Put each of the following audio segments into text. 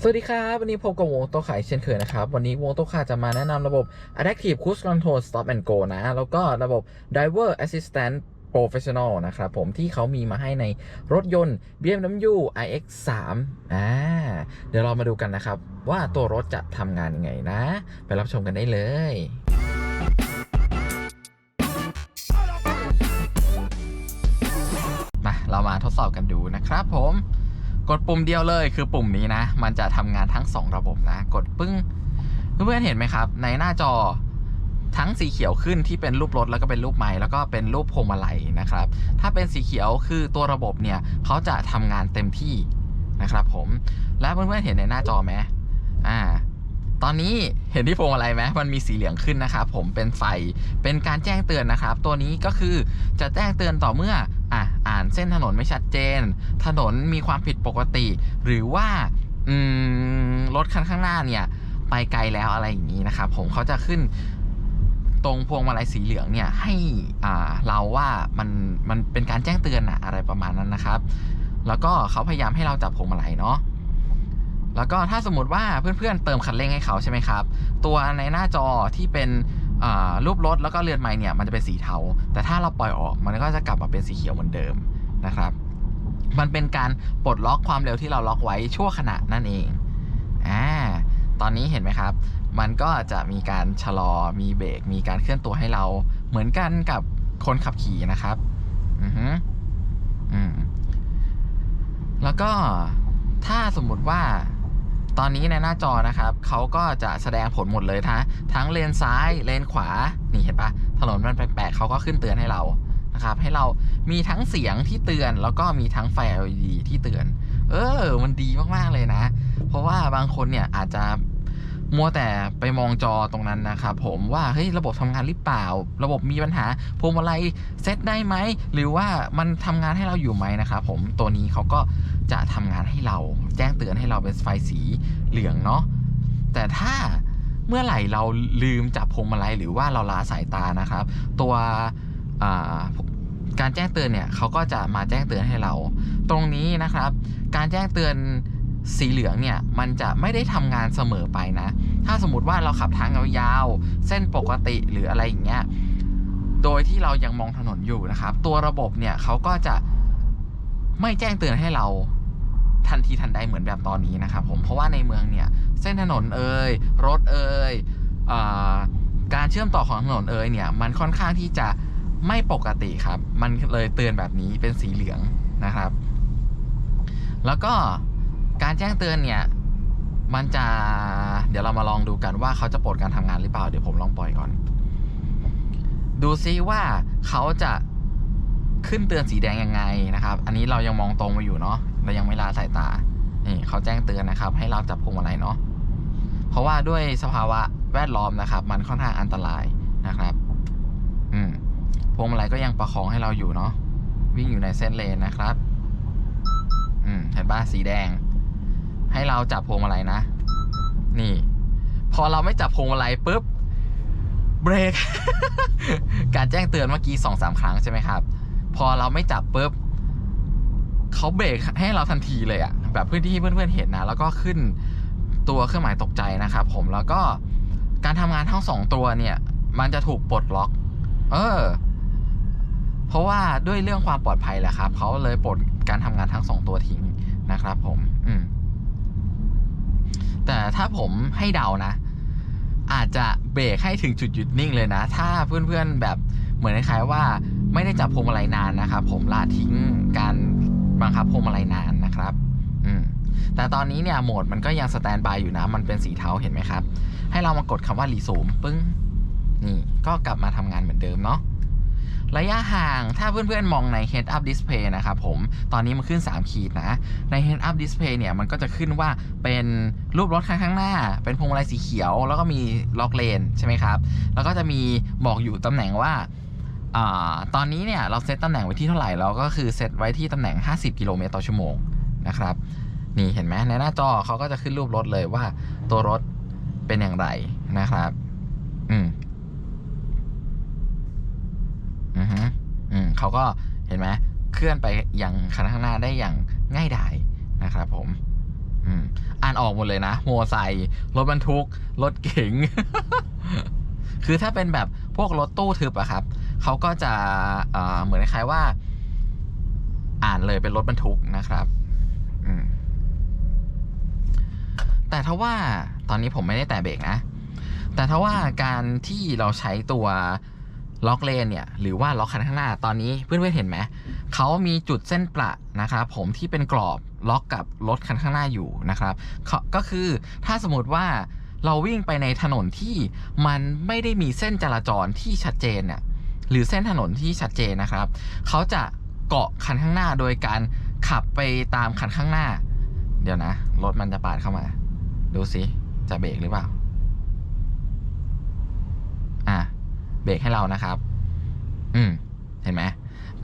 สวัสดีครับวันนี้พบกับวงโตขายเช่นเคยนะครับ วันนี้วงโตขาจะมาแนะนำระบบ Adaptive Cruise Control Stop and Go นะ แล้วก็ระบบ Driver Assistant Professional นะครับผมที่เขามีมาให้ในรถยนต์ BMW iX3 อ่าเดี๋ยวเรามาดูกันนะครับ ว่าตัวรถจะทำงานยังไงนะ ไปรับชมกันได้เลยมาเรามาทดสอบกันดูนะครับผม กดปุ่มเดียวเลยคือปุ่มนี้นะ มันจะทำงานทั้ง 2 ระบบนะ กดปึ้งเพื่อนๆเห็นไหมครับ ในหน้าจอทั้งสีเขียวขึ้นที่เป็นรูปรถแล้วก็เป็นรูปไม้แล้วก็เป็นรูปพวงมาลัยนะครับ ถ้าเป็นสีเขียวคือตัวระบบเนี่ยเขาจะทำงานเต็มที่นะครับผม และเพื่อนๆเห็นในหน้าจอไหมอ่า ตอนนี้เห็นที่พวงมาลัยไหมมันมีสีเหลืองขึ้นนะครับผมเป็นไฟเป็นการแจ้งเตือนนะครับ ตัวนี้ก็คือจะแจ้งเตือนต่อเมื่ออะอ่านเส้นถนนไม่ชัดเจน ถนนมีความผิดปกติ หรือว่าอืมรถคันข้างหน้าเนี่ย ไปไกลแล้วอะไรอย่างนี้นะครับผมเขาจะขึ้นตรงพวงมาลัยสีเหลืองเนี่ยให้อ่าเราว่ามันมันเป็นการแจ้งเตือนอะอะไรประมาณนั้นนะครับ แล้วก็เขาพยายามให้เราจับพวงมาลัยเนาะ แล้วก็ถ้าสมมติว่าเพื่อนๆเติมคันเร่งให้เขาใช่ไหมครับ ตัวในหน้าจอที่เป็นรูปรถแล้วก็เรือนไม้เนี่ยมันจะเป็นสีเทา แต่ถ้าเราปล่อยออกมันก็จะกลับมาเป็นสีเขียวเหมือนเดิมนะครับ มันเป็นการปลดล็อกความเร็วที่เราล็อกไว้ชั่วขณะนั่นเองอ่าตอนนี้เห็นไหมครับ มันก็จะมีการชะลอมีเบรกมีการเคลื่อนตัวให้เราเหมือนกันกับคนขับขี่นะครับอือฮึอืมแล้วก็ถ้าสมมุติว่า ตอนนี้ในหน้าจอนะครับเขาก็จะแสดงผลหมดเลยทั้งทั้งเลนซ้ายเลนขวานี่เห็นปะถนนมันแปลกๆเขาก็ขึ้นเตือนให้เรานะครับ ให้เรามีทั้งเสียงที่เตือนแล้วก็มีทั้งไฟ LED ที่เตือน เออ มันดีมากๆเลยนะ เพราะว่าบางคนเนี่ยอาจจะ มัวแต่ไปมองจอตรงนั้นนะครับผมว่าเฮ้ยระบบทำงานหรือเปล่า ระบบมีปัญหาพวงมาลัยเซตได้ไหมหรือว่ามันทำงานให้เราอยู่ไหมนะครับผมตัวนี้เขาก็จะทำงานให้เราแจ้งเตือนให้เราเป็นไฟสีเหลืองเนาะแต่ถ้าเมื่อไหร่เราลืมจับพวงมาลัยหรือว่าเราลาสายตานะครับ ตัวการแจ้งเตือนเนี่ยเขาก็จะมาแจ้งเตือนให้เรา ตรงนี้นะครับ การแจ้งเตือน สีเหลืองเนี่ยมันจะไม่ได้ทำงานเสมอไปนะ ถ้าสมมติว่าเราขับทางยาวๆเส้นปกติหรืออะไรอย่างเงี้ยโดยที่เรายังมองถนนอยู่นะครับ ตัวระบบเนี่ยเขาก็จะไม่แจ้งเตือนให้เราทันทีทันใดเหมือนแบบตอนนี้นะครับผมเพราะว่าในเมืองเนี่ย เส้นถนนเอ่ยรถเอ่ยอการเชื่อมต่อของถนนเอ่ยเนี่ยมันค่อนข้างที่จะไม่ปกติครับ มันเลยเตือนแบบนี้เป็นสีเหลืองนะครับ แล้วก็ การแจ้งเตือนเนี่ยมันจะเดี๋ยวเรามาลองดูกันว่าเขาจะปลดการทำงานหรือเปล่า เดี๋ยวผมลองปล่อยก่อน ดูซิว่าเขาจะขึ้นเตือนสีแดงยังไงนะครับ อันนี้เรายังมองตรงมาอยู่เนาะเรายังไม่ลาสายตา นี่เขาแจ้งเตือนนะครับ ให้เราจับพวงมาลัยเนาะ เพราะว่าด้วยสภาวะแวดล้อมนะครับ มันค่อนข้างอันตรายนะครับ อืมพวงมาลัยก็ยังประคองให้เราอยู่เนาะ วิ่งอยู่ในเส้นเลนนะครับ อืม เห็นปะสีแดง ให้เราจับพวงมาลัยนะ นี่ พอเราไม่จับพวงมาลัยปุ๊บเบรก การแจ้งเตือนเมื่อกี้สองสามครั้งใช่ไหมครับ พอเราไม่จับปุ๊บเขาเบรกให้เราทันทีเลยอะแบบเพื่อนที่เพื่อนๆเห็นนะ แล้วก็ขึ้นตัวเครื่องหมายตกใจนะครับผมแล้วก็การทำงานทั้งสองตัวเนี่ย มันจะถูกปลดล็อก เออ เพราะว่าด้วยเรื่องความปลอดภัยแหละครับเขาเลยปลดการทำงานทั้งสองตัวทิ้งนะครับ ผม อืม แต่ถ้าผมให้เดานะ อาจจะเบรกให้ถึงจุดหยุดนิ่งเลยนะ ถ้าเพื่อนๆแบบเหมือนคล้ายๆว่าไม่ได้จับพวงมาลัยนานนะครับผมละทิ้งการบังคับพวงมาลัยนานนะครับ อืมแต่ตอนนี้เนี่ยโหมดมันก็ยังสแตนบายอยู่นะ มันเป็นสีเทาเห็นไหมครับ ให้เรามากดคำว่ารีซูมปึ้ง นี่ก็กลับมาทำงานเหมือนเดิมเนาะ ระยะห่างถ้าเพื่อนๆมองใน Head Up Display นะครับผมตอนนี้มันขึ้น 3 ขีดนะ ใน Head Up Display เนี่ยมันก็จะขึ้นว่าเป็นรูปรถคันข้างหน้า เป็นพวงมาลัยสีเขียว แล้วก็มีล็อกเลนใช่ไหมครับ แล้วก็จะมีบอกอยู่ตำแหน่งว่าอตอนนี้เนี่ยเราเซตตำแหน่งไว้ที่เท่าไหร่เราก็คือเซตไว้ที่ตำแหน่ง 50 กิโลเมตรต่อชั่วโมงนะครับนี่เห็นไหมในหน้าจอเขาก็จะขึ้นรูปรถเลยว่าตัวรถเป็นอย่างไรนะครับ อืม อือฮึอืม เขาก็เห็นไหมเคลื่อนไปอย่างคันข้างหน้าได้อย่างง่ายดายนะครับผมอ่านออกหมดเลยนะมไซค์รถบรรทุก รถเก๋งคือถ้าเป็นแบบพวกรถตู้ทึบอะครับเขาก็จะเเหมือนคล้ายว่า อ่านเลยเป็นรถบรรทุกนะครับแต่ถ้าว่าตอนนี้ผมไม่ได้แตะเบรกนะ แต่ถ้าว่าการที่เราใช้ตัว ล็อกเลนเนี่ยหรือว่าล็อกคันข้างหน้าตอนนี้เพื่อนๆเห็นไหมเขามีจุดเส้นประนะครับผมที่เป็นกรอบล็อกกับรถคันข้างหน้าอยู่นะครับเขาก็คือถ้าสมมติว่าเราวิ่งไปในถนนที่มันไม่ได้มีเส้นจราจรที่ชัดเจนเนี่ยหรือเส้นถนนที่ชัดเจนนะครับเขาจะเกาะคันข้างหน้าโดยการขับไปตามคันข้างหน้า เดี๋ยวนะ รถมันจะปาดเข้ามา ดูสิจะเบรกหรือเปล่า อะ เบรกให้เรานะครับ อืม เห็นไหม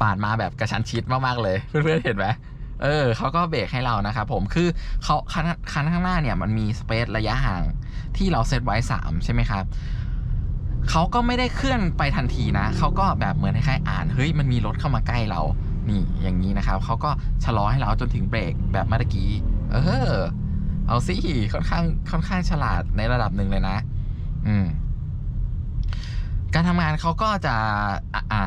ปาดมาแบบกระชั้นชิดมากๆเลย เพื่อนๆเห็นไหมเออเขาก็เบรกให้เรานะครับผมคือเขาคันคันข้างหน้าเนี่ยมันมีสเปซระยะห่างที่เราเซตไว้3ใช่ไหมครับเขาก็ไม่ได้เคลื่อนไปทันทีนะเขาก็แบบเหมือนคล้ายๆอ่านเฮ้ยมันมีรถเข้ามาใกล้เรา นี่อย่างนี้นะครับเขาก็ชะลอให้เราจนถึงเบรกแบบเมื่อกี้ เออ เอาสิค่อนข้างค่อนข้างฉลาดในระดับหนึ่งเลยนะ อืม การทำงานเขาก็จะอะอะ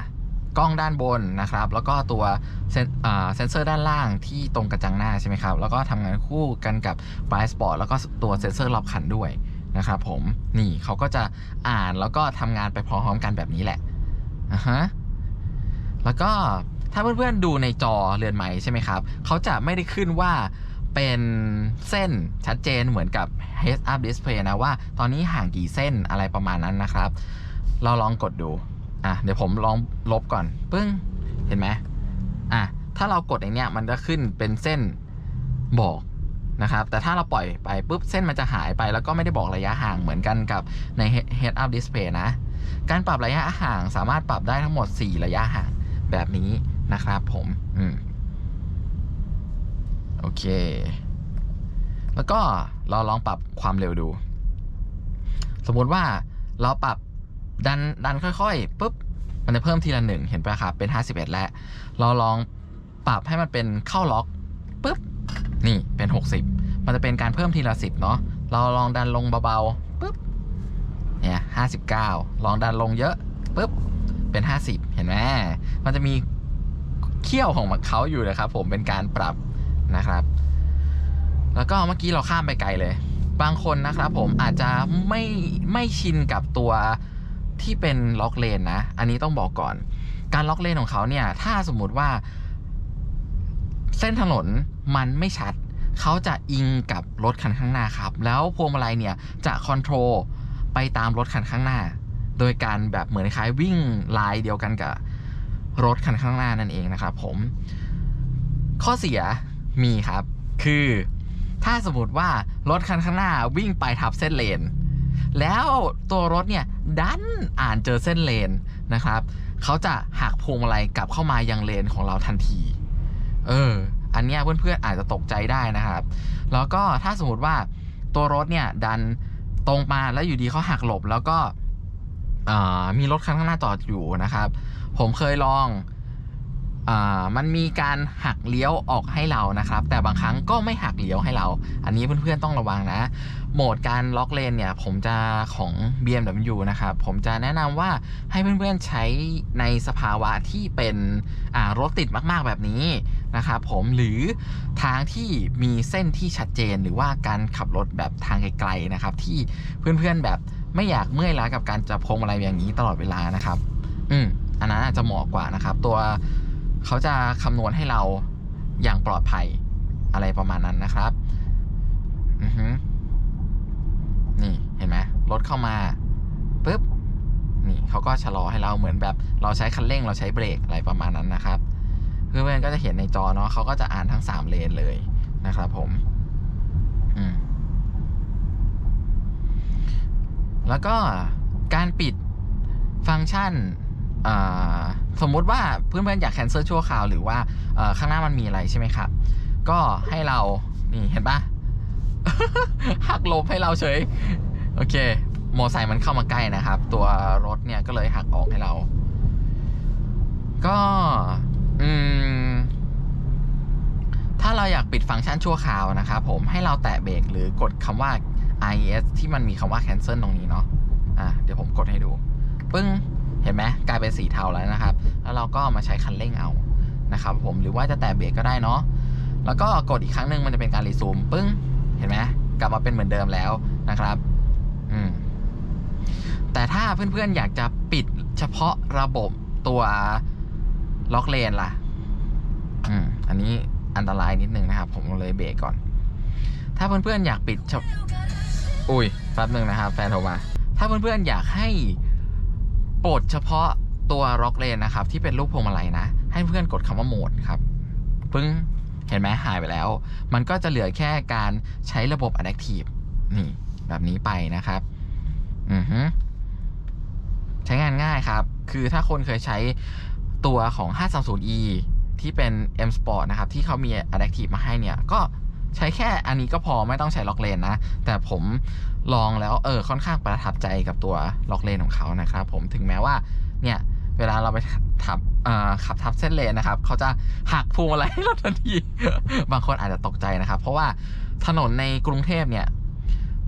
กล้องด้านบนนะครับ แล้วก็ตัวเซนเซอร์ด้านล่างที่ตรงกระจังหน้าใช่ไหมครับ แล้วก็ทำงานคู่กันกับ blind spot แล้วก็ตัวเซนเซอร์รอบคันด้วยนะครับผมนี่เขาก็จะอ่านแล้วก็ทำงานไปพร้อมๆกันแบบนี้แหละอะฮะแล้วก็ถ้าเพื่อนๆดูในจอเรือนใหม่ใช่ไหมครับเขาจะไม่ได้ขึ้นว่าเป็นเส้นชัดเจนเหมือนกับ heads up display นะว่าตอนนี้ห่างกี่เส้นอะไรประมาณนั้นนะครับ เราลองกดดู อะ เดี๋ยวผมลองลบก่อน ปึ้ง เห็นไหมอะ ถ้าเรากดอย่างเนี้ยมันจะขึ้นเป็นเส้นบอกนะครับ แต่ถ้าเราปล่อยไปปุ๊บเส้นมันจะหายไป แล้วก็ไม่ได้บอกระยะห่างเหมือนกันกับใน head up display นะ การปรับระยะห่างสามารถปรับได้ทั้งหมด 4 ระยะห่างแบบนี้นะครับผม อืม โอเค แล้วก็เราลองปรับความเร็วดู สมมติว่าเราปรับ ดันดันค่อยๆปุ๊บมันจะเพิ่มทีละหนึ่งเห็นปะครับเป็น 51 แล้ว เราลองปรับให้มันเป็นเข้าล็อกปุ๊บนี่เป็น 60 มันจะเป็นการเพิ่มทีละ 10 เนาะเราลองดันลงเบาๆปุ๊บเนี่ย59 ลองดันลงเยอะปุ๊บเป็น 50 เห็นไหมมันจะมีเขี้ยวของเขาอยู่นะครับผมเป็นการปรับนะครับ แล้วก็เมื่อกี้เราข้ามไปไกลเลย บางคนนะครับผมอาจจะไม่ไม่ชินกับตัว ที่เป็นล็อกเลนนะ อันนี้ต้องบอกก่อน การล็อกเลนของเขาเนี่ย ถ้าสมมุติว่า เส้นถนนมันไม่ชัด เขาจะอิงกับรถคันข้างหน้าครับ แล้วพวงมาลัยเนี่ยจะคอนโทรลไปตามรถคันข้างหน้า โดยการแบบเหมือนคล้ายวิ่งลายเดียวกันกับรถคันข้างหน้านั่นเองนะครับผม ข้อเสียมีครับ คือถ้าสมมติว่ารถคันข้างหน้าวิ่งไปทับเส้นเลน แล้วตัวรถเนี่ยดันอ่านเจอเส้นเลนนะครับเขาจะหักพวงมาลัยกลับเข้ามายังเลนของเราทันที เออ อันเนี้ยเพื่อนๆอาจจะตกใจได้นะครับ แล้วก็ถ้าสมมติว่าตัวรถเนี่ยดันตรงมาแล้วอยู่ดีเขาหักหลบแล้วก็มีรถคันข้างหน้าจอดอยู่นะครับ ผมเคยลองอมันมีการหักเลี้ยวออกให้เรานะครับ แต่บางครั้งก็ไม่หักเลี้ยวให้เรา อันนี้เพื่อนๆต้องระวังนะ โหมดการล็อกเลนเนี่ย ผมจะของ BMW นะครับ ผมจะแนะนำว่าให้เพื่อนๆใช้ในสภาวะที่เป็นรถติดมากๆแบบนี้นะครับผมหรือทางที่มีเส้นที่ชัดเจนหรือว่าการขับรถแบบทางไกลๆนะครับ ที่เพื่อนๆแบบไม่อยากเมื่อยล้ากับการจับพวงมาลัยอย่างนี้ตลอดเวลานะครับ อืมอันนั้นอาจจะเหมาะกว่านะครับ ตัวเขาจะคำนวณให้เราอย่างปลอดภัยอะไรประมาณนั้นนะครับ อือฮึ นี่เห็นไหมรถเข้ามาปุ๊บนี่เขาก็ชะลอให้เราเหมือนแบบ เราใช้คันเร่งเราใช้เบรกอะไรประมาณนั้นนะครับเพื่อนๆก็จะเห็นในจอเนาะเขาก็จะอ่านทั้งสามเลนเลยนะครับผมอืมแล้วก็การปิดฟังก์ชันอ่าสมมุติว่าเพื่อนๆอยากแคนเซิลชั่วคราว หรือว่าข้างหน้ามันมีอะไรใช่ไหมครับ ก็ให้เรานี่เห็นปะ หักหลบให้เราเฉย โอเค มอไซค์มันเข้ามาใกล้นะครับ ตัวรถเนี่ยก็เลยหักออกให้เรา ก็ อืม ถ้าเราอยากปิดฟังก์ชันชั่วคราวนะครับผมให้เราแตะเบรกหรือกดคำว่า IES ที่มันมีคำว่า cancel ตรงนี้เนาะ อะ เดี๋ยวผมกดให้ดู ปึ้ง เห็นไหมกลายเป็นสีเทาแล้วนะครับ แล้วเราก็มาใช้คันเร่งเอา นะครับผม หรือว่าจะแตะเบรกก็ได้เนาะ แล้วก็กดอีกครั้งหนึ่งมันจะเป็นการรีซูม ปึ้ง เห็นไหมกลับมาเป็นเหมือนเดิมแล้วนะครับ อืมแต่ถ้าเพื่อนๆอยากจะปิดเฉพาะระบบตัวล็อกเลนล่ะ อืม อันนี้อันตรายนิดนึงนะครับ ผมเลยเบรกก่อน ถ้าเพื่อนๆอยากปิดเฉพอุ้ยแป๊บหนึ่งนะครับ แฟนโทรมา ถ้าเพื่อนๆอยากให้ปลดเฉพาะตัวล็อกเลนนะครับ ที่เป็นรูปพวงมาลัยนะ ให้เพื่อนกดคำว่าโหมดครับ ปึ้ง เห็นไหมหายไปแล้ว มันก็จะเหลือแค่การใช้ระบบ Adaptive นี่แบบนี้ไปนะครับ อือฮึใช้งานง่ายครับ คือถ้าคนเคยใช้ตัวของ 530e ที่เป็น M Sport นะครับ ที่เขามี Adaptive มาให้เนี่ย ก็ใช้แค่อันนี้ก็พอไม่ต้องใช้ล็อกเลนนะ แต่ผมลองแล้วเออค่อนข้างประทับใจกับตัวล็อกเลนของเขานะครับผมถึงแม้ว่าเนี่ย เวลาเราไปทับขับทับเส้นเลนนะครับเขาจะหักพวงมาลัยให้เราทันที บางคนอาจจะตกใจนะครับ เพราะว่าถนนในกรุงเทพเนี่ย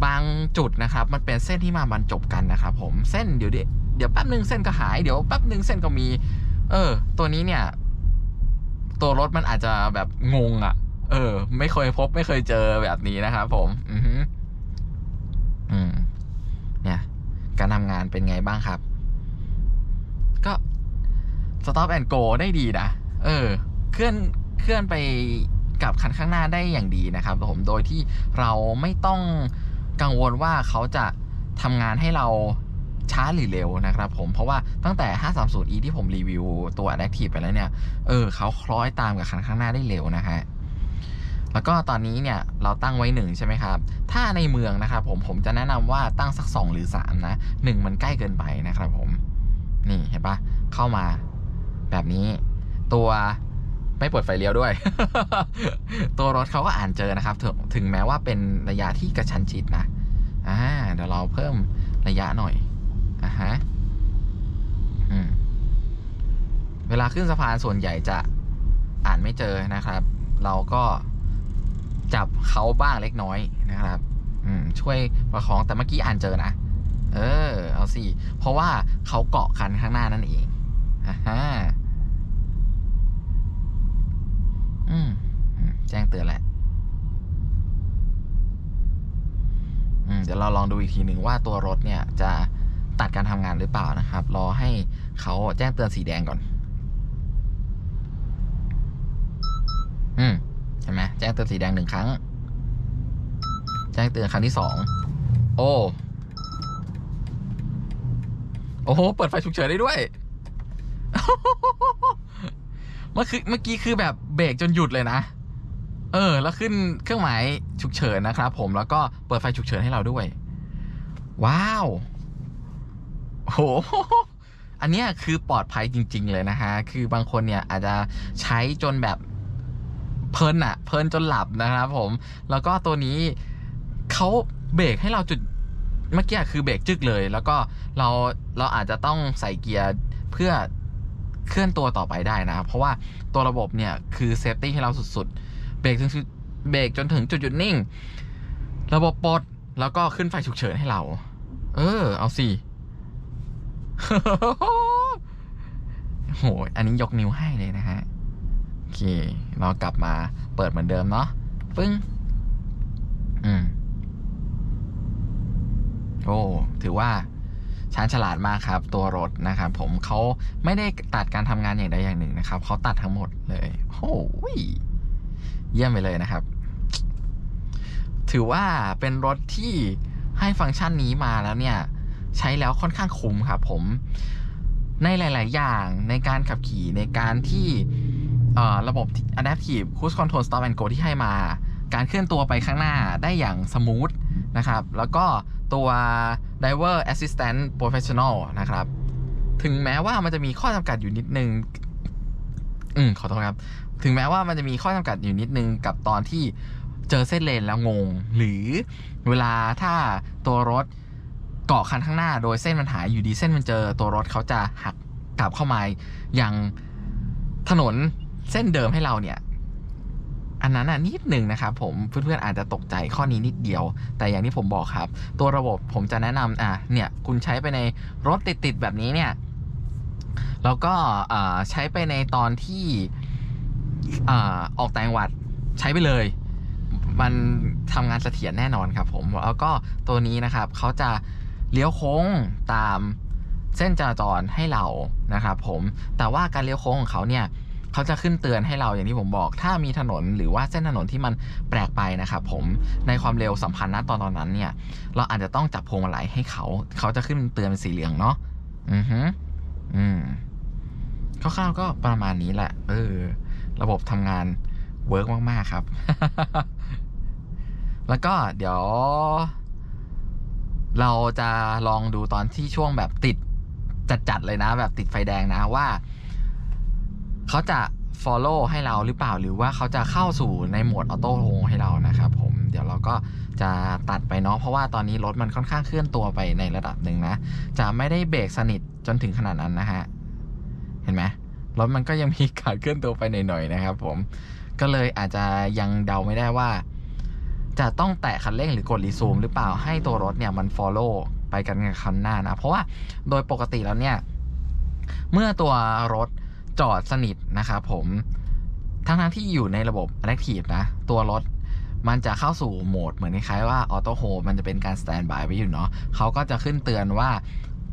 บางจุดนะครับ มันเป็นเส้นที่มาบรรจบกันนะครับ ผมเส้นเดี๋ยวเดี๋ยวเดี๋ยวแป๊บหนึ่งเส้นก็หายเดี๋ยวแป๊บหนึ่งเส้นก็มี เออ ตัวนี้เนี่ย ตัวรถมันอาจจะแบบงงอะ่ะ เออ ไม่เคยพบไม่เคยเจอแบบนี้นะครับผม อืออืมเนี่ย การทำงานเป็นไงบ้างครับ stop and go ได้ดีนะ เออ เคลื่อนเคลื่อนไปกับคันข้างหน้าได้อย่างดีนะครับผมโดยที่เราไม่ต้องกังวลว่าเขาจะทำงานให้เราช้าหรือเร็วนะครับผมเพราะว่าตั้งแต่ 530e ที่ผมรีวิวตัว Adaptive ไปแล้วเนี่ย เออเขาคล้อยตามกับคันข้างหน้าได้เร็วนะฮะแล้วก็ตอนนี้เนี่ยเราตั้งไว้หนึ่งใช่ไหมครับ ถ้าในเมืองนะครับผมผมจะแนะนำว่าตั้งสักสองหรือสามนะหนึ่งมันใกล้เกินไปนะครับผม นี่เห็นปะเข้ามา แบบนี้ ตัวไม่เปิดไฟเลี้ยวด้วย ตัวรถเขาก็อ่านเจอนะครับ ถึงถึงแม้ว่าเป็นระยะที่กระชันชิดนะอ่าเดี๋ยวเราเพิ่มระยะหน่อยอ่าฮะอืมเวลาขึ้นสะพานส่วนใหญ่จะอ่านไม่เจอนะครับ เราก็จับเขาบ้างเล็กน้อยนะครับอืมช่วยประคองแต่เมื่อกี้อ่านเจอนะ เออ เอาสิ เพราะว่าเขาเกาะคันข้างหน้านั่นเองอ่าฮะ อืมแจ้งเตือนแหละอืมเดี๋ยวเราลองดูอีกทีหนึ่งว่าตัวรถเนี่ยจะตัดการทำงานหรือเปล่านะครับ รอให้เขาแจ้งเตือนสีแดงก่อน อืมเห็นไหมแจ้งเตือนสีแดงหนึ่งครั้ง แจ้งเตือนครั้งที่สอง โอ้ โอ้โห เปิดไฟฉุกเฉินได้ด้วย เมื่อคือเมื่อกี้คือแบบเบรกจนหยุดเลยนะ เออ แล้วขึ้นเครื่องหมายฉุกเฉินนะครับผมแล้วก็เปิดไฟฉุกเฉินให้เราด้วย ว้าวโหอันนี้คือปลอดภัยจริง ๆ เลยนะฮะ คือบางคนเนี่ยอาจจะใช้จนแบบเพลินอะเพลินจนหลับนะครับผม แล้วก็ตัวนี้เขาเบรกให้เราจุดเมื่อกี้คือเบรกจึกเลย แล้วก็เราเราอาจจะต้องใส่เกียร์เพื่อ เคลื่อนตัวต่อไปได้นะ เพราะว่าตัวระบบเนี่ยคือเซฟตี้ให้เราสุดๆ เบรกถึงเบรกจนถึงจุดหยุดนิ่ง ระบบปลดแล้วก็ขึ้นไฟฉุกเฉินให้เรา เออ เอาสิโห อันนี้ยกนิ้วให้เลยนะฮะ โอเค เรากลับมาเปิดเหมือนเดิมเนาะ ปึ้ง อืม โอ้ ถือว่า ชาญฉลาดมากครับตัวรถนะครับผมเขาไม่ได้ตัดการทำงานอย่างใดอย่างหนึ่งนะครับเขาตัดทั้งหมดเลยโอ้ยเยี่ยมไปเลยนะครับ ถือว่าเป็นรถที่ให้ฟังก์ชันนี้มาแล้วเนี่ย ใช้แล้วค่อนข้างคุ้มครับผมในหลาย ๆ อย่างในการขับขี่ในการที่ระบบ Adaptive Cruise Control Stop and Go ที่ให้มา การเคลื่อนตัวไปข้างหน้าได้อย่างสมูทนะครับ แล้วก็ตัว Diver Assistant Professional นะครับ ถึงแม้ว่ามันจะมีข้อจำกัดอยู่นิดนึง อืมขอโทษครับ ถึงแม้ว่ามันจะมีข้อจำกัดอยู่นิดนึงกับตอนที่เจอเส้นเลนแล้วงง หรือเวลาถ้าตัวรถเกาะคันข้างหน้า โดยเส้นมันหายอยู่ดีเส้นมันเจอตัวรถเขาจะหักกลับเข้ามายังถนนเส้นเดิมให้เราเนี่ย อันนั้นน่ะนิดหนึ่งนะครับผมเพื่อนๆอาจจะตกใจข้อนี้นิดเดียว แต่อย่างที่ผมบอกครับ ตัวระบบผมจะแนะนำอะเนี่ยคุณใช้ไปในรถติดๆแบบนี้เนี่ยแล้วก็ใช้ไปในตอนที่อออกต่างจังหวัดใช้ไปเลย มันทำงานเสถียรแน่นอนครับผม แล้วก็ตัวนี้นะครับเขาจะเลี้ยวโค้งตามเส้นจราจรให้เรานะครับผมแต่ว่าการเลี้ยวโค้งของเขาเนี่ย เขาจะขึ้นเตือนให้เราอย่างที่ผมบอก ถ้ามีถนนหรือว่าเส้นถนนที่มันแปลกไปนะครับผมในความเร็วสัมพันธ์ณตอนตอนนั้นเนี่ย เราอาจจะต้องจับพวงมาลัยให้เขา เขาจะขึ้นเตือนเป็นสีเหลืองเนาะอือฮึอืมคร่าวๆก็ประมาณนี้แหละ เออ ระบบทำงานเวิร์กมาก ๆ ครับ แล้วก็เดี๋ยว เราจะลองดูตอนที่ช่วงแบบติดจัด ๆ เลยนะ แบบติดไฟแดงนะว่า เขาจะ follow ให้เราหรือเปล่าหรือว่าเขาจะเข้าสู่ในโหมดออโต้โฮให้เรานะครับผมเดี๋ยวเราก็จะตัดไปเนาะเพราะว่าตอนนี้รถมันค่อนข้างเคลื่อนตัวไปในระดับหนึ่งนะ จะไม่ได้เบรกสนิทจนถึงขนาดนั้นนะฮะ เห็นไหมรถมันก็ยังมีการเคลื่อนตัวไปหน่อยๆนะครับผมก็เลยอาจจะยังเดาไม่ได้ว่า จะต้องแตะคันเร่งหรือกดรีซูมหรือเปล่าให้ตัวรถเนี่ยมัน follow ไปกันกับคันหน้านะ เพราะว่าโดยปกติแล้วเนี่ย เมื่อตัวรถ จอดสนิทนะครับผมทั้งทั้งที่อยู่ในระบบ Active นะ ตัวรถมันจะเข้าสู่โหมดเหมือนคล้ายๆว่าออโต้โฮมันจะเป็นการสแตนบายไว้อยู่เนาะเขาก็จะขึ้นเตือนว่า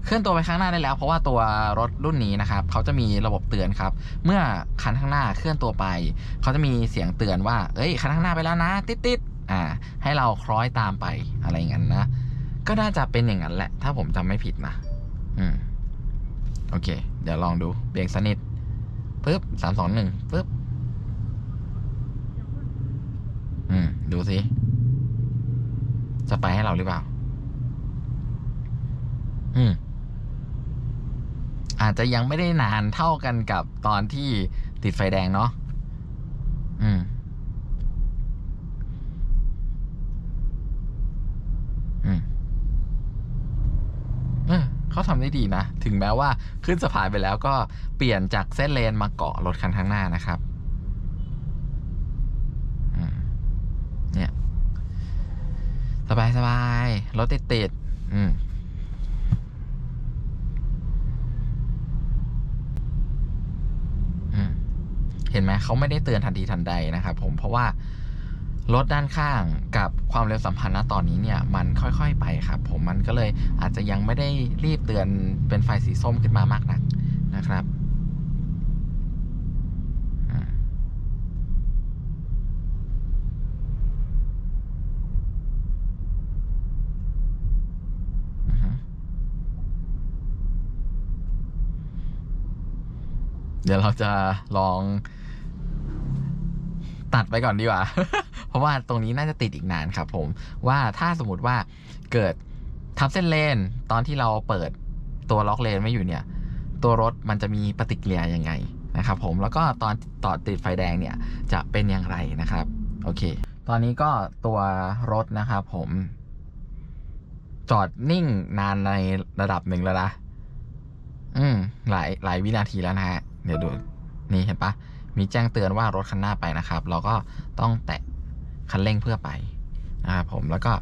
เคลื่อนตัวไปข้างหน้าได้แล้ว เพราะว่าตัวรถรุ่นนี้นะครับเขาจะมีระบบเตือนครับ เมื่อคันข้างหน้าเคลื่อนตัวไป เขาจะมีเสียงเตือนว่า เอ้ยคันข้างหน้าไปแล้วนะ ติดๆอ่า ให้เราคล้อยตามไปอะไรอย่างนั้นนะ ก็น่าจะเป็นอย่างนั้นแหละ ถ้าผมจำไม่ผิดนะ อืม โอเค เดี๋ยวลองดูเบรกสนิท ปึ๊บสามสองหนึ่งปึ๊บ อืม ดูสิ จะไปให้เราหรือเปล่า อืม อาจจะยังไม่ได้นานเท่ากันกับตอนที่ติดไฟแดงเนาะ อืม อืม เอ อเขาทำได้ดีนะ ถึงแม้ว่าขึ้นสะพานไปแล้วก็เปลี่ยนจากเส้นเลนมาเกาะรถคันข้างหน้านะครับเนี่ยสบายสบายรถติดติดอืมเห็นไหมเขาไม่ได้เตือนทันทีทันใดนะครับผมเพราะว่า รถด้านข้างกับความเร็วสัมพันธ์ณตอนนี้เนี่ยมันค่อยๆไปครับผมมันก็เลยอาจจะยังไม่ได้รีบเตือนเป็นไฟสีส้มขึ้นมามากนักนะครับเดี๋ยวเราจะลองตัดไปก่อนดีกว่า ราะว่าตรงนี้น่าจะติดอีกนานครับผมว่าถ้าสมมติว่าเกิดทับเส้นเลนตอนที่เราเปิดตัวล็อกเลนไม่อยู่เนี่ย ตัวรถมันจะมีปฏิกิริยายังไงนะครับผมแล้วก็ตอนต่อติดไฟแดงเนี่ยจะเป็นอย่างไรนะครับ โอเค ตอนนี้ก็ตัวรถนะครับผมจอดนิ่งนานในระดับหนึ่งแล้วนะ อืม หลายหลายวินาทีแล้วนะฮะ เดี๋ยวดู นี่เห็นปะ มีแจ้งเตือนว่ารถคันหน้าไปนะครับ เราก็ต้องแตะ คันเร่งเพื่อไปนะครับผมแล้วก็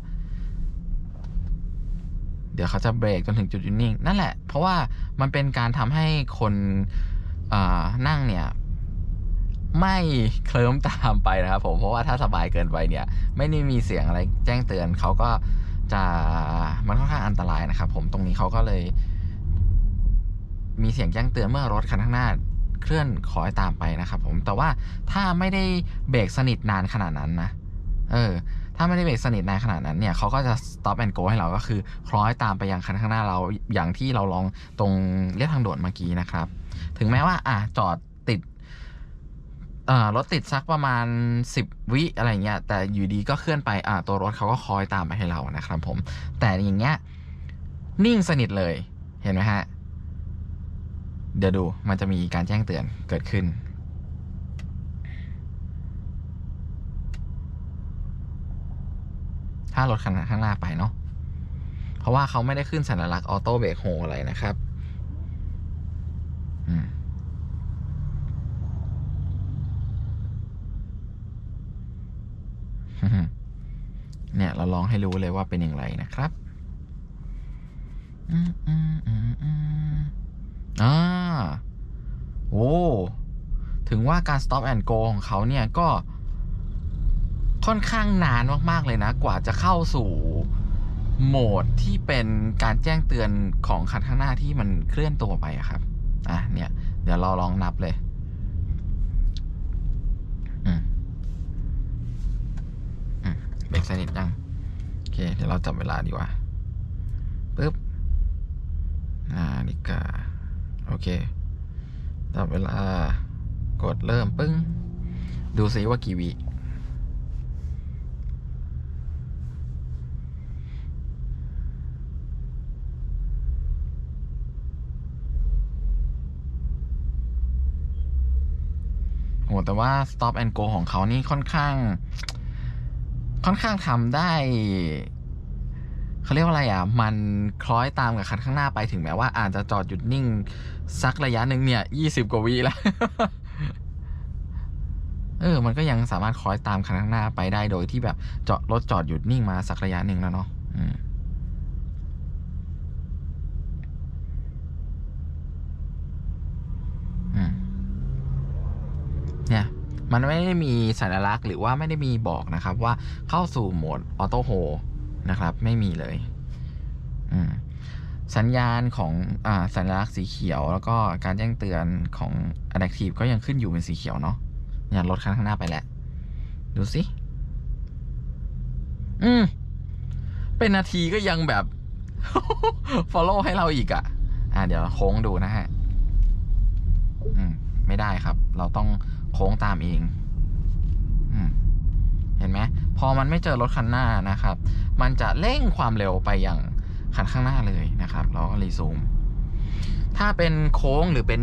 เดี๋ยวเขาจะเบรกจนถึงจุดหยุดนิ่ง นั่นแหละ เพราะว่ามันเป็นการทำให้คนนั่งเนี่ยไม่เคลิ้มตามไปนะครับผมเพราะว่าถ้าสบายเกินไปเนี่ย ไม่ได้มีเสียงอะไรแจ้งเตือนเขาก็จะมันค่อนข้างอันตรายนะครับผมตรงนี้เขาก็เลย มีเสียงแจ้งเตือนเมื่อรถคันข้างหน้าเคลื่อนคอยตามไปนะครับผมแต่ว่าถ้าไม่ได้เบรกสนิทนานขนาดนั้นนะ เออ ถ้าไม่ได้เบรกสนิทนานขนาดนั้นเนี่ยเขาก็จะ stop and go ให้เราก็คือ คล้อยตามไปยังคันข้างหน้าเราอย่างที่เราลองตรงเรียบทางด่วนเมื่อกี้นะครับ ถึงแม้ว่าอะจอดติดเอ่อรถติดสักประมาณ 10 วิอะไรเงี้ย แต่อยู่ดีก็เคลื่อนไปอะตัวรถเขาก็คอยตามไปให้เรานะครับผม แต่อย่างเงี้ยนิ่งสนิทเลย เห็นไหมฮะ เดี๋ยวดูมันจะมีการแจ้งเตือนเกิดขึ้น ถ้ารถคันข้างหน้าไปเนาะเพราะว่าเขาไม่ได้ขึ้นสัญลักษณ์ออโต้เบรกโฮอะไรนะครับเนี่ยเราลองให้รู้เลยว่าเป็นอย่างไรนะครับอืมอืมอืมอืมอ่าโอ้ถึงว่าการ stop and go ของเขาเนี่ยก็ ค่อนข้างนานมากๆเลยนะ กว่าจะเข้าสู่โหมดที่เป็นการแจ้งเตือนของคันข้างหน้าที่มันเคลื่อนตัวไปครับ อะเนี่ย เดี๋ยวเราลองนับเลยอืมอืมเบรกสนิทยัง โอเค เดี๋ยวเราจับเวลาดีกว่าปึ๊บนาฬิกา โอเค จับเวลากดเริ่มปึ้ง ดูซิว่ากี่วิ โหแต่ว่า stop and go ของเขานี่ค่อนข้าง ค่อนข้างทำได้เขาเรียกว่าอะไรอะ มันคล้อยตามกับคันข้างหน้าไปถึงแม้ว่าอาจจะจอดหยุดนิ่ง สักระยะหนึ่งเนี่ยยี่สิบกว่าวิแล้ว เออ มันก็ยังสามารถคล้อยตามคันข้างหน้าไปได้โดยที่แบบจอดรถจอดหยุดนิ่งมาสักระยะหนึ่งแล้วเนาะอืม อืม เนี่ย มันไม่ได้มีสัญลักษณ์หรือว่าไม่ได้มีบอกนะครับว่าเข้าสู่โหมดออโต้โฮนะครับ ไม่มีเลย สัญญาณของอสัญลักษณ์สีเขียว แล้วก็การแจ้งเตือนของ Adaptive ก็ยังขึ้นอยู่เป็นสีเขียวเนาะเนี่ยรถคันข้างหน้าไปแล้ว ดูสิ อืม เป็นนาทีก็ยังแบบ follow ให้เราอีกอะ่ะ อ่าเดี๋ยวโค้งดูนะฮะ อืม ไม่ได้ครับ เราต้อง โค้งตามเองเห็นไหมพอมันไม่เจอรถคันหน้านะครับ มันจะเร่งความเร็วไปอย่างคันข้างหน้าเลยนะครับเราก็รีซูม ถ้าเป็นโค้งหรือเป็น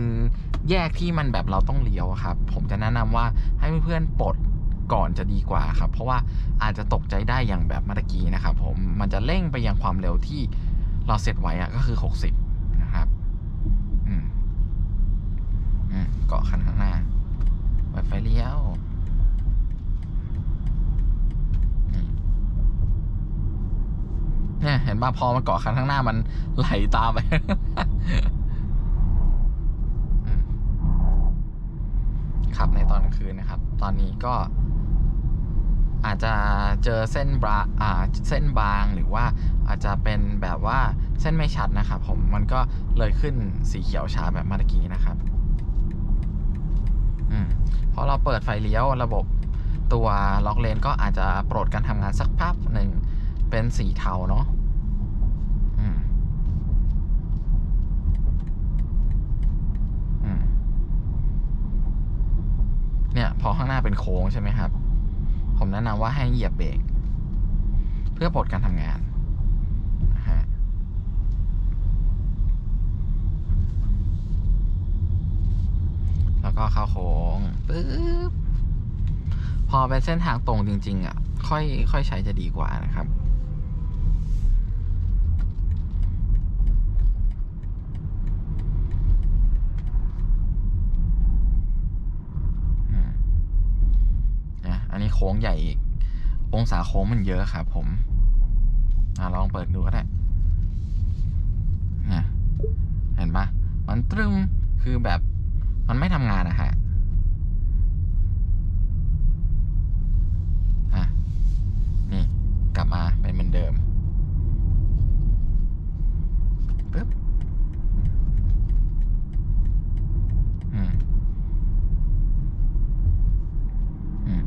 แยกที่มันแบบเราต้องเลี้ยวครับ ผมจะแนะนำว่าให้เพื่อนๆปลดก่อนจะดีกว่าครับ เพราะว่าอาจจะตกใจได้อย่างแบบเมื่อกี้นะครับ ผมมันจะเร่งไปยังความเร็วที่เราเซตไว้อะก็คือ 60 นะครับ อืมอืมเกาะคันข้างหน้า เปิดไฟเลี้ยวนี่เนี่ยเห็นป่ะพอมันเกาะคันข้างหน้ามันไหลตามไปขับในตอนกลางคืนนะครับ ตอนนี้ก็ อาจจะเจอเส้นบราอ่าเส้นบางหรือว่าอาจจะเป็นแบบว่าเส้นไม่ชัดนะครับผมมันก็เลยขึ้นสีเขียวช้าแบบเมื่อกี้นะครับ อืมพอเราเปิดไฟเลี้ยวระบบตัวล็อกเลนก็อาจจะโปรดการทำงานสักพักหนึ่งเป็นสีเทาเนาะเนี่ยพอข้างหน้าเป็นโค้งใช่ไหมครับ ผมแนะนำว่าให้เหยียบเบรกเพื่อปลดการทำงานนะฮะแล้ว ก็เข้าโค้งปึ๊บพอเป็นเส้นทางตรงจริง ๆ อะ ค่อยค่อยใช้จะดีกว่านะครับ อันนี้โค้งใหญ่อีก องศาโค้งมันเยอะครับผมอลองเปิดดูก็ได้เนี่ยเห็นปะมันตรึมคือแบบ มันไม่ทำงานนะฮะอะ นี่ กลับมาเป็นเหมือนเดิม ปึ๊บ อืม อืม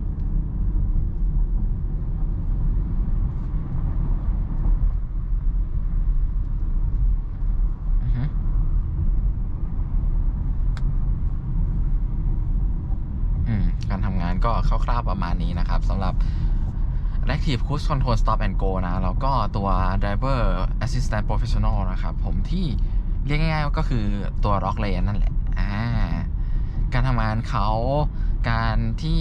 อือฮึอืม การทำงานก็ คร่าวๆประมาณนี้นะครับสำหรับ Active Cruise Control Stop and Go นะ แล้วก็ตัว Driver Assistant Professional นะครับผมที่เรียกง่ายๆก็คือตัว Rock Lane นั่นแหละอ่าการทำงานเขาการที่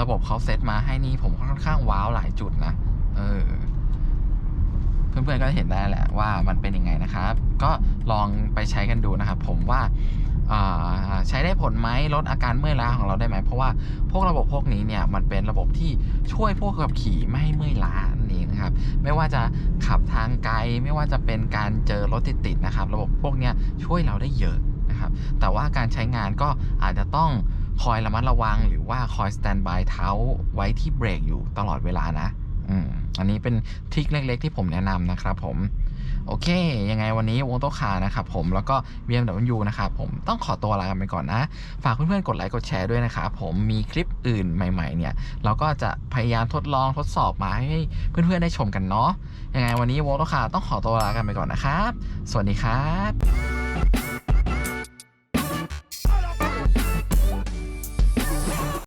ระบบเขาเซตมาให้นี่ผมค่อนข้างว้าวหลายจุดนะเออเพื่อนๆก็เห็นได้แหละว่ามันเป็นยังไงนะครับ ก็ลองไปใช้กันดูนะครับ ผมว่าอ่า ใช้ได้ผลไหมลดอาการเมื่อยล้าของเราได้ไหม เพราะว่าพวกระบบพวกนี้เนี่ยมันเป็นระบบที่ช่วยพวกขับขี่ไม่ให้เมื่อยล้านั่นะครับไม่ว่าจะขับทางไกลไม่ว่าจะเป็นการเจอรถติดๆนะครับ ระบบพวกนี้ช่วยเราได้เยอะนะครับแต่ว่าการใช้งานก็อาจจะต้องคอยระมัดระวัง หรือว่าคอยสแตนบายเท้าไว้ที่เบรกอยู่ตลอดเวลานะอันนี้เป็นทริคเล็กๆที่ผมแนะนำนะครับผม โอเค ยังไงวันนี้วงโตขานะครับผมแล้วก็ BMW นะครับผมต้องขอตัวลากันไปก่อนนะ ฝากเพื่อนๆกดไลค์กดแชร์ด้วยนะครับผมมีคลิปอื่นใหม่ๆเนี่ยเราก็จะพยายามทดลองทดสอบมาให้เพื่อนๆได้ชมกันเนาะยังไงวันนี้วงโตคาต้องขอตัวลากันไปก่อนนะครับ สวัสดีครับ